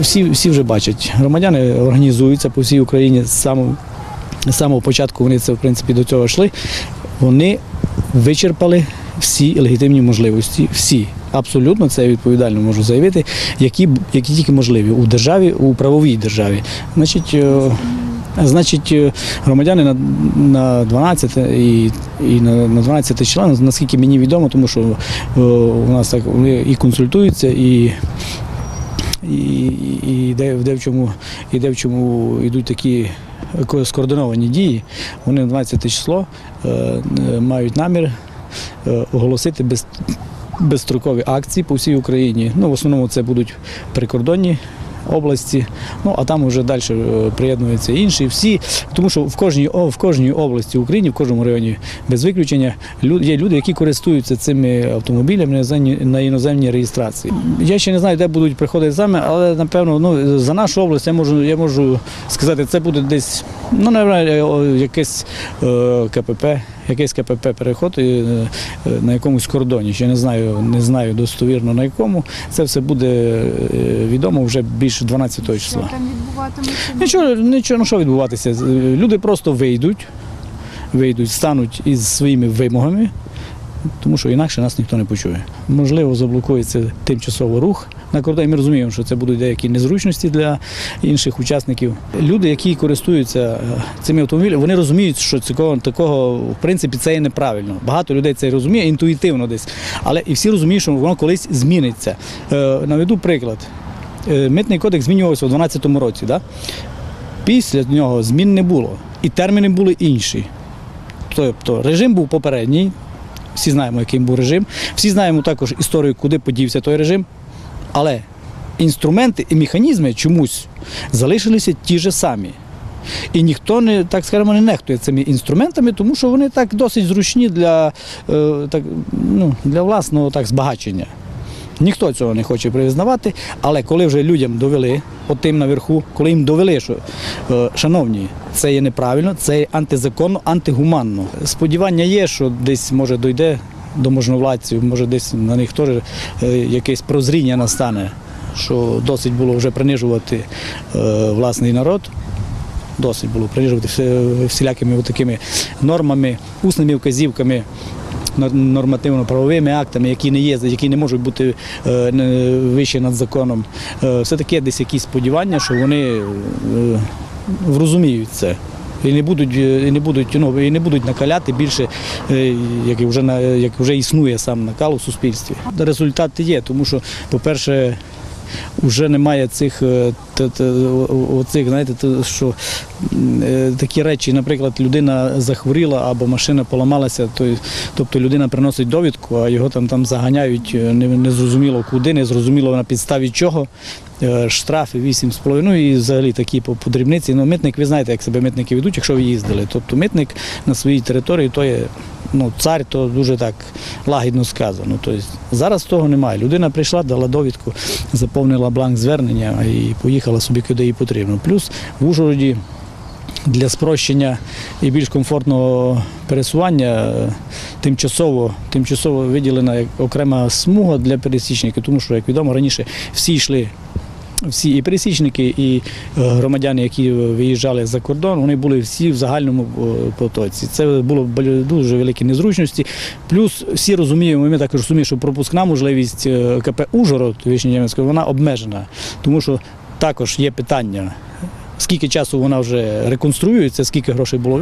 всі, всі вже бачать. Громадяни організуються по всій Україні з самого, з самого початку. Вони це в принципі до цього йшли. Вони вичерпали всі легітимні можливості. Всі. Абсолютно це відповідально можу заявити, які, які тільки можливі у державі, у правовій державі. Значить, е, значить, е, громадяни на, на 12 і, і на, на 12 числа, наскільки мені відомо, тому що е, у нас так вони і консультуються, і і, і, де, де, в чому, і де в чому йдуть такі ко- скоординовані дії, вони на 12 число е, е, мають намір е, оголосити без, безстрокові акції по всій Україні. Ну, в основному це будуть прикордонні області, ну а там вже далі е, приєднуються інші. Всі, тому що в кожній, в кожній області України, в кожному районі без виключення є люди, які користуються цими автомобілями на іноземній- реєстрації. Я ще не знаю, де будуть приходити саме, але напевно, ну за нашу область я можу, я можу сказати, це буде десь, ну напевно, якесь е, КПП. Якийсь КПП переход е, е, на якомусь кордоні. Ще не знаю, не знаю достовірно на якому. Це все буде е, відомо вже більше 12 числа. Що там відбуватиметься? Нічого, нічого, ну що відбуватися? Люди просто вийдуть, вийдуть, стануть із своїми вимогами, тому що інакше нас ніхто не почує. Можливо, заблокується тимчасово рух на кордоні. Ми розуміємо, що це будуть деякі незручності для інших учасників. Люди, які користуються е, цими автомобілями, вони розуміють, що цього такого в принципі це є неправильно. Багато людей це розуміє інтуїтивно десь, але і всі розуміють, що воно колись зміниться. Е, Наведу приклад. Е, Митний кодекс змінювався у 2012 році. Да? Після нього змін не було. І терміни були інші. Тобто режим був попередній, всі знаємо, яким був режим. Всі знаємо також історію, куди подівся той режим. Але інструменти і механізми чомусь залишилися ті ж самі. І ніхто не так скажемо не нехтує цими інструментами, тому що вони так досить зручні для, е, так, ну, для власного так, збагачення. Ніхто цього не хоче признавати, але коли вже людям довели, от тим наверху, коли їм довели, що е, шановні, це є неправильно, це є антизаконно, антигуманно. Сподівання є, що десь може дойде до можновладців, може десь на них теж е, якесь прозріння настане, що досить було вже принижувати е, власний народ. Досить було принижувати все- всілякими такими нормами, усними вказівками нормативно-правовими актами, які не є, які не можуть бути е, вище над законом. Е, Все-таки є десь якісь сподівання, що вони врозуміють це. І не будуть, е, і не будуть, ну, і не будуть накаляти більше, е, як вже як вже існує сам накал у суспільстві. Результати є, тому що, по-перше, вже немає цих, е, оцих, знаєте, що е, такі речі, наприклад, людина захворіла або машина поламалася, то, тобто людина приносить довідку, а його там, там заганяють е, незрозуміло куди, незрозуміло на підставі чого. Штрафи 8,5, ну і взагалі такі по, по дрібниці. Ну, митник, ви знаєте, як себе митники ведуть, якщо ви їздили. Тобто митник на своїй території то є ну, цар, то дуже так лагідно сказано. Тобто, зараз того немає. Людина прийшла, дала довідку, заповнила бланк звернення і поїхала собі куди їй потрібно. Плюс в Ужгороді для спрощення і більш комфортного пересування е, тимчасово, тимчасово виділена окрема смуга для пересічників, тому що, як відомо, раніше всі йшли. Всі і пересічники, і е, громадяни, які виїжджали за кордон, вони були всі в загальному е, потоці. Це було дуже великі незручності. Плюс всі розуміємо, ми також розуміємо, що пропускна можливість е, КП Ужгород Вишнєнємської, вона обмежена, тому що також є питання. Скільки часу вона вже реконструюється, скільки грошей було